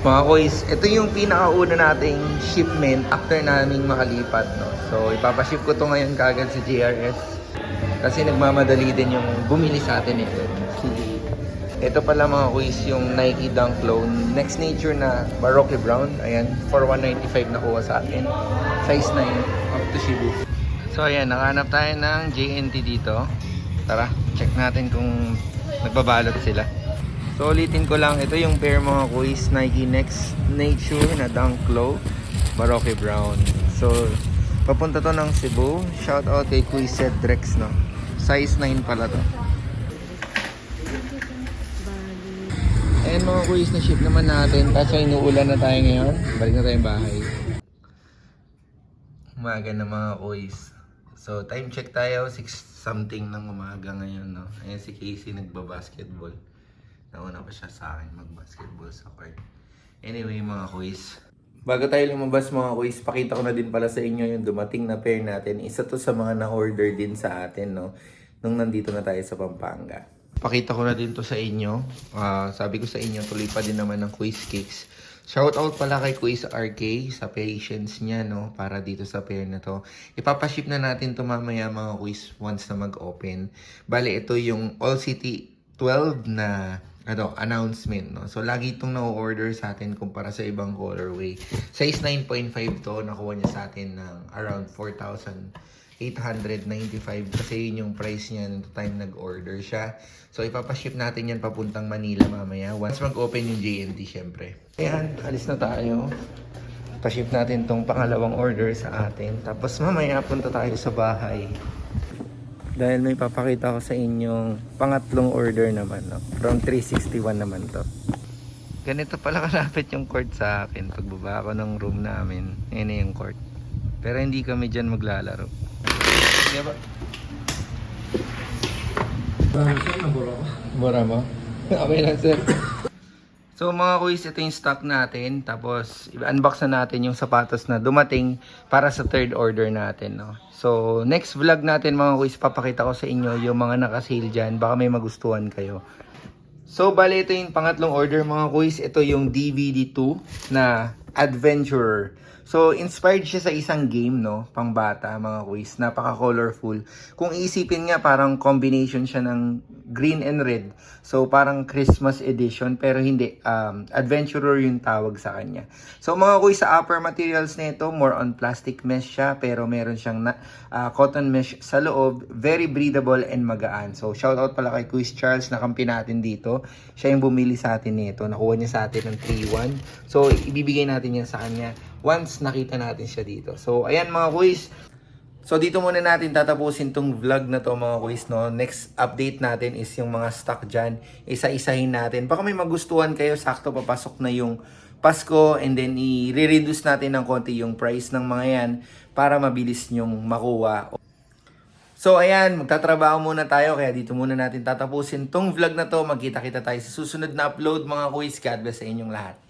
Mga kuys, ito yung pinakauna nating shipment after naming makalipat, no? So, ipapaship ko to ngayon kagad sa JRS. Kasi nagmamadali din yung bumili sa atin ito. Si ito pala mga kuys yung Nike Dunk Low. Next Nature na Baroque Brown. Ayan, for 195 nakuha sa atin. Size 9 up to Shibu. So ayan, nakahanap tayo ng JNT dito. Tara, check natin kung nagbabalot sila. So ulitin ko lang, ito yung pair mga kuys Nike Next Nature na Dunk Low Baroque Brown. So papunta to ng Cebu. Shout out kay Kuy Cedrex no. Size 9 pala to. Ayan mga kuys na ship naman natin. Kaso inuulan na tayo ngayon. Balik na tayong bahay. Umaga na mga kuys. So time check tayo. 6 something ng umaga ngayon. No? Ayan si Casey nagbabasketball. Nauna pa siya sa akin magbasketball sa court. Anyway mga kuys. Bago tayo lumabas mga kuys, pakita ko na din pala sa inyo yung dumating na pair natin. Isa to sa mga na-order din sa atin, no? Nung nandito na tayo sa Pampanga. Pakita ko na din to sa inyo. Ah, sabi ko sa inyo, tuloy pa din naman ng quiz cakes. Shout out pala kay Quiz RK sa patience niya, no? Para dito sa pair na to. Ipapaship na natin to mamaya mga quiz once na mag-open. Bale, ito yung All City 12 na ano, announcement, no? So, lagi itong na-order sa atin kumpara sa ibang colorway. Size 9.5 to, nakuha niya sa atin ng around 4,895 kasi yun yung price niya nung time nag-order siya. So, ipapaship natin yan papuntang Manila mamaya. Once mag-open yung JNT, syempre. Ayan, alis na tayo. Paship natin tong pangalawang order sa atin. Tapos mamaya punta tayo sa bahay. Dahil may papakita ko sa inyong pangatlong order naman, no? From 361 naman to. Ganito pala kalapit yung court sa akin. Pagbaba ako ng room namin, yun na yung court. Pero hindi kami dyan maglalaro. Di ba? Bora mo? okay lang sir. So mga kuys, ito yung stock natin. Tapos, i-unbox na natin yung sapatos na dumating para sa third order natin. No? So, next vlog natin mga kuys, papakita ko sa inyo yung mga nakasale dyan. Baka may magustuhan kayo. So, bali ito yung pangatlong order mga kuys. Ito yung DVD2 na Adventurer. So, inspired siya sa isang game, no? Pang bata, mga kuys. Napaka-colorful. Kung iisipin nga, parang combination siya ng green and red. So, parang Christmas edition. Pero hindi. Um, adventurer yung tawag sa kanya. So, mga kuys, sa upper materials nito, more on plastic mesh siya. Pero meron siyang na, ah, cotton mesh sa loob. Very breathable and magaan. So, shout out pala kay Kuis Charles na kampi natin dito. Siya yung bumili sa atin nito. Nakuha niya sa atin ng 3-1. So, ibibigay natin yan sa kanya once nakita natin siya dito. So, ayan mga kuis. So, dito muna natin tatapusin tong vlog na to mga kuis, no? Next update natin is yung mga stock dyan. Isa-isahin natin. Baka may magustuhan kayo, sakto papasok na yung Pasko and then i-reduce natin ng konti yung price ng mga yan para mabilis nyong makuha. So ayan, magtatrabaho muna tayo kaya dito muna natin tatapusin tong vlog na to. Magkita-kita tayo sa susunod na upload mga kuis. God bless sa inyong lahat.